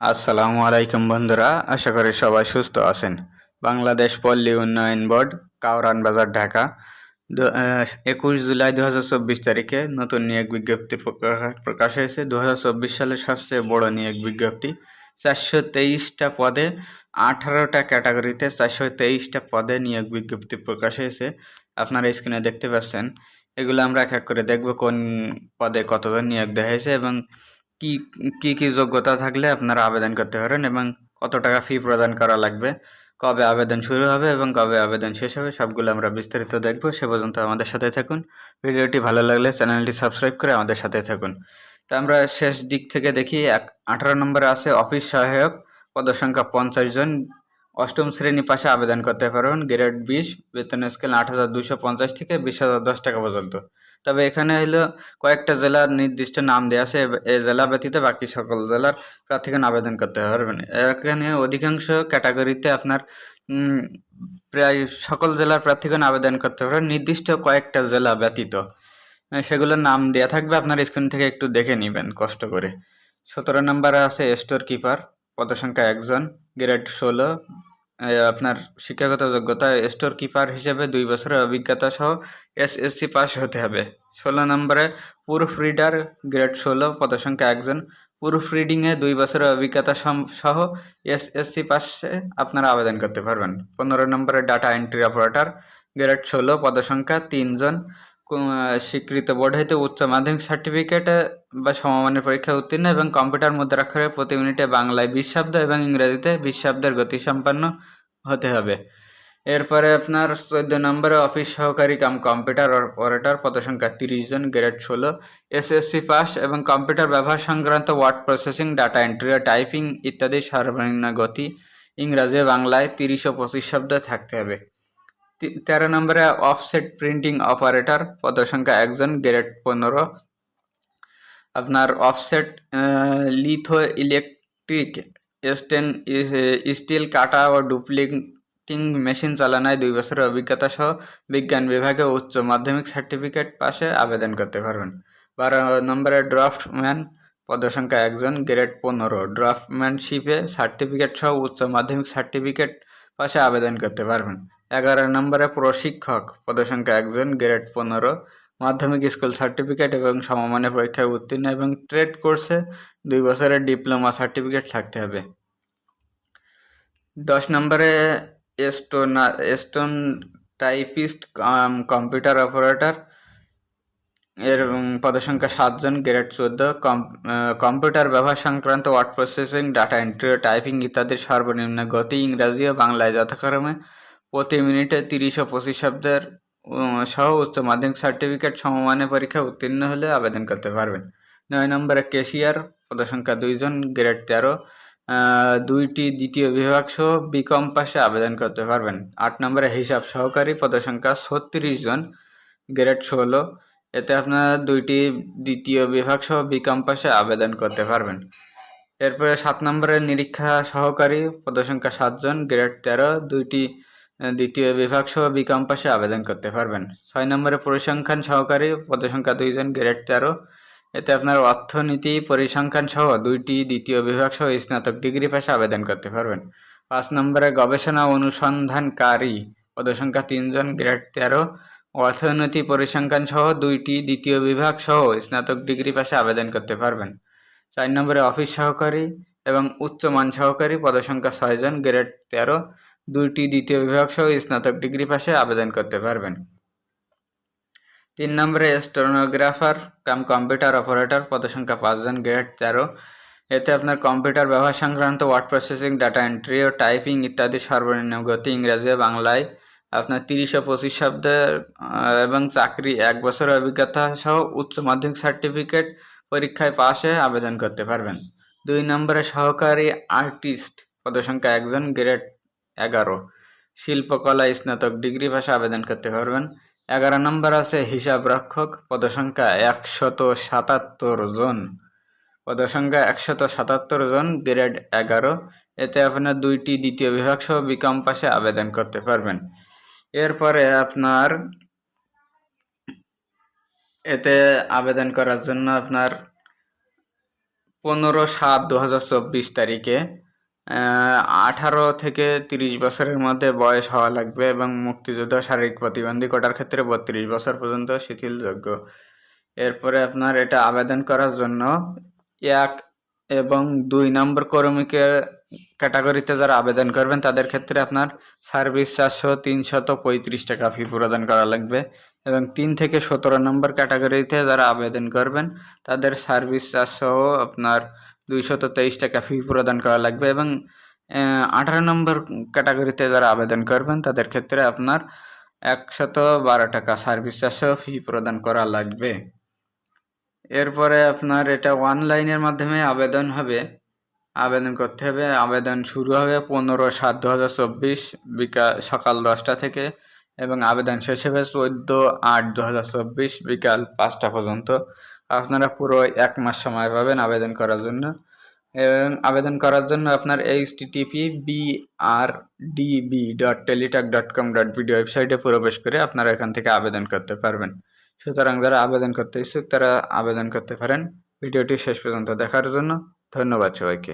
আসসালামু আলাইকুম বন্ধুরা, আশা করি সবাই সুস্থ আছেন। বাংলাদেশ পল্লী উন্নয়ন বোর্ড কাউরান বাজার, ঢাকা। একুশ জুলাই দু চব্বিশ তারিখে নতুন নিয়োগ বিজ্ঞপ্তি প্রকা- প্রকাশ হয়েছে। দু চব্বিশ সালের সবচেয়ে বড় নিয়োগ বিজ্ঞপ্তি। চারশো তেইশটা পদে আঠারোটা ক্যাটাগরিতে চারশো তেইশটা পদে নিয়োগ বিজ্ঞপ্তি প্রকাশ হয়েছে। আপনারা স্ক্রিনে দেখতে পাচ্ছেন। এগুলো আমরা এক এক করে দেখব কোন পদে কতজন নিয়োগ দেওয়া হয়েছে এবং কি কি কি যোগ্যতা থাকলে আপনারা আবেদন করতে পারেন এবং কত টাকা ফি প্রদান করা লাগবে, কবে আবেদন শুরু হবে এবং কবে আবেদন শেষ হবে সবগুলো আমরা বিস্তারিত দেখব। সে পর্যন্ত আমাদের সাথে থাকুন। ভিডিওটি ভালো লাগলে চ্যানেলটি সাবস্ক্রাইব করে আমাদের সাথে থাকুন। তো আমরা শেষ দিক থেকে দেখি, এক, আঠারো নম্বরে আছে অফিস সহায়ক, পদসংখ্যা পঞ্চাশ জন, অষ্টম শ্রেণি পাশে আবেদন করতে পারবেন, গ্রেড বিশ, বেতন স্কেল আট হাজার দুশো পঞ্চাশ থেকে বিশ হাজার দশ টাকা পর্যন্ত। তবে এখানে হলো কয়েকটা জেলার নির্দিষ্ট নাম দেওয়া আছে। এ- জেলা ব্যতীত বাকি সকল জেলার প্রার্থীগণ আবেদন করতে পারবেন এখানে অধিকাংশ ক্যাটাগরিতে আপনার প্রায় সকল জেলার প্রার্থীগণ আবেদন করতে পারেন নির্দিষ্ট কয়েকটা জেলা ব্যতীত। সেগুলোর নাম দেওয়া থাকবে। আপনার স্ক্রিন থেকে একটু দেখে নেবেন কষ্ট করে। সতেরো নম্বরে আছে স্টোর কিপার পদসংখ্যা একজন। গ্রেড ষোলো। আপনার শিক্ষাগত যোগ্যতা স্টোর কিপার হিসেবে দুই বছরের অভিজ্ঞতা সহ এসএসসি পাস হতে হবে। ষোলো নম্বরে প্রুফ রিডার গ্রেড ষোলো, পদসংখ্যা একজন। প্রুফ রিডিংয়ে দুই বছরের অভিজ্ঞতা সহ এসএসসি পাশে আপনারা আবেদন করতে পারবেন। পনেরো নম্বরে ডাটা এন্ট্রি অপারেটর, গ্রেড ষোলো, পদসংখ্যা তিনজন। স্বীকৃত বোর্ড হইতে উচ্চ মাধ্যমিক সার্টিফিকেটে বা সমমানের পরীক্ষা উত্তীর্ণ এবং কম্পিউটার মুদ্রাক্ষরে প্রতি মিনিটে বাংলায় বিশ শব্দ এবং ইংরেজিতে বিশ শব্দের গতি সম্পন্ন হতে হবে। এরপরে আপনার চোদ্দ নম্বরে অফিস সহকারী কাম কম্পিউটার অপারেটর পদসংখ্যা তিরিশ জন, গ্রেড ষোলো, এসএসসি পাস এবং কম্পিউটার ব্যবহার সংক্রান্ত word processing, data entry typing ইত্যাদি সর্বনিম্ন গতি ইংরাজি বাংলায় তিরিশ ও পঁচিশ শব্দ থাকতে হবে। তেরো নম্বরে অফসেট প্রিন্টিং অপারেটর পদসংখ্যা একজন গ্রেড পনেরো। আপনার offset litho electric stencil কাটা ও ডুপ্লিকেটিং মেশিন চালানোয় দুই বছরের অভিজ্ঞতা সহ বিজ্ঞান বিভাগে উচ্চ মাধ্যমিক সার্টিফিকেট পাশে আবেদন করতে পারবেন। বারো নম্বরে ড্রাফটম্যান পদসংখ্যা একজন গ্রেড পনেরো। ড্রাফটম্যানশিপে সার্টিফিকেট সহ উচ্চ মাধ্যমিক সার্টিফিকেট পাশে আবেদন করতে পারবেন। এগারো নম্বরে প্রশিক্ষক পদসংখ্যা একজন গ্রেড পনেরো। মাধ্যমিক স্কুল সার্টিফিকেট এবং সমমানের পরীক্ষায় উত্তীর্ণ এবং ট্রেড কোর্সে দুই বছরের ডিপ্লোমা সার্টিফিকেট থাকতে হবে। দশ নম্বরে stone stone typist computer operator এর পদসংখ্যা সাতজন গ্রেড চোদ্দ। কম্পিউটার ব্যবহার সংক্রান্ত word processing data entry typing ইত্যাদির সর্বনিম্ন গতি ইংরাজি ও বাংলায় যথাক্রমে প্রতি মিনিটে তিরিশ ও পঁচিশ শব্দের সহ উচ্চ মাধ্যমিক সার্টিফিকেট সমমানের পরীক্ষা উত্তীর্ণ হলে আবেদন করতে পারবেন। নয় নম্বরে কেশিয়ার পদসংখ্যা দুইজন গ্রেড তেরো। দুইটি দ্বিতীয় বিভাগ সহ বিকম পাশে আবেদন করতে পারবেন। আট নম্বরে হিসাব সহকারী পদসংখ্যা ছত্রিশ জন গ্রেড ষোলো। এতে আপনারা দুইটি দ্বিতীয় বিভাগ সহ বিকম পাশে আবেদন করতে পারবেন। এরপরে সাত নম্বরে নিরীক্ষা সহকারী পদসংখ্যা সাতজন গ্রেড তেরো। দুইটি দ্বিতীয় বিভাগ সহ বিকম পাশে আবেদন করতে পারবেন। ছয় নম্বরে পরিসংখ্যান সহকারী পদসংখ্যা দুইজন গ্রেড তেরো। এতে আপনার অর্থনীতি পরিসংখ্যান সহ দুইটি দ্বিতীয় বিভাগ সহ স্নাতক ডিগ্রি পাশে আবেদন করতে পারবেন। পাঁচ নম্বরে গবেষণা অনুসন্ধানকারী পদসংখ্যা তিনজন গ্রেড তেরো। অর্থনীতি পরিসংখ্যান সহ দুইটি দ্বিতীয় বিভাগ সহ স্নাতক ডিগ্রি পাশে আবেদন করতে পারবেন। চার নম্বরে অফিস সহকারী এবং উচ্চমান সহকারী পদসংখ্যা ছয়জন গ্রেড তেরো। দুইটি দ্বিতীয় বিভাগ সহ স্নাতক ডিগ্রি পাশে আবেদন করতে পারবেন। তিন নম্বরে স্টেনোগ্রাফার কাম কম্পিউটার অপারেটর পদসংখ্যা পাঁচজন গ্রেড তেরো। এতে আপনার কম্পিউটার ব্যবহার সংক্রান্ত ওয়ার্ড প্রসেসিং ডাটা এন্ট্রি ও টাইপিং ইত্যাদি সর্বনিম্ন গতি ইংরেজি বাংলায়। আপনার তিরিশ ও পঁচিশ শব্দের আহ, এবং চাকরি এক বছরের অভিজ্ঞতা সহ উচ্চ মাধ্যমিক সার্টিফিকেট পরীক্ষায় পাশে আবেদন করতে পারবেন। দুই নম্বরে সহকারী আর্টিস্ট পদসংখ্যা একজন গ্রেড এগারো। শিল্পকলা, স্নাতক ডিগ্রি ভাষা আবেদন করতে পারবেন। এগারো নম্বর আছে হিসাব রক্ষক। পদসংখ্যা একশত সাতাত্তর জন। পদসংখ্যা একশত সাতাত্তর জন গ্রেড এগারো। এতে আপনার দুইটি দ্বিতীয় বিভাগ সহ বিকম পাশে আবেদন করতে পারবেন। এরপরে আপনার এতে আবেদন করার জন্য আপনার পনেরো সাত দু তারিখে আঠারো থেকে তিরিশ বছরের মধ্যে বয়স হওয়া লাগবে এবং মুক্তিযোদ্ধা, শারীরিক প্রতিবন্ধী কোটার ক্ষেত্রে বত্রিশ বছর পর্যন্ত শিথিলযোগ্য। এরপরে আপনার এটা আবেদন করার জন্য এক এবং দুই নম্বর কর্মীকে ক্যাটাগরিতে যারা আবেদন করবেন, তাদের ক্ষেত্রে আপনার সার্ভিস চারশো তিনশত পঁয়ত্রিশ টাকা ফি প্রদান করা লাগবে এবং তিন থেকে সতেরো নম্বর ক্যাটাগরিতে যারা আবেদন করবেন, তাদের সার্ভিস চার্জসহ আপনার দুইশত তেইশ টাকা ফি প্রদান করা লাগবে এবং আঠারো নম্বর ক্যাটাগরিতে যারা আবেদন করবেন, তাদের ক্ষেত্রে আপনার একশত বারো টাকা সার্ভিস চার্জও ফি প্রদান করা লাগবে। এরপরে আপনার এটা অনলাইনের মাধ্যমে আবেদন হবে। আবেদন করতে হবে। আবেদন শুরু হবে পনেরো সাত দু হাজার চব্বিশ বিকাল সকাল দশটা থেকে এবং আবেদন শেষ হবে চোদ্দ আট দু হাজার চব্বিশ বিকাল পাঁচটা পর্যন্ত। আপনারা পুরো এক মাস সময় পাবেন আবেদন করার জন্য। এবং আবেদন করার জন্য আপনার H TTP B R DB dot Teletalk dot com dot BD ওয়েবসাইটে প্রবেশ করে আপনারা এখান থেকে আবেদন করতে পারবেন। সুতরাং যারা আবেদন করতে ইচ্ছুক, তারা আবেদন করতে পারেন। ভিডিওটি শেষ পর্যন্ত দেখার জন্য ধন্যবাদ সবাইকে।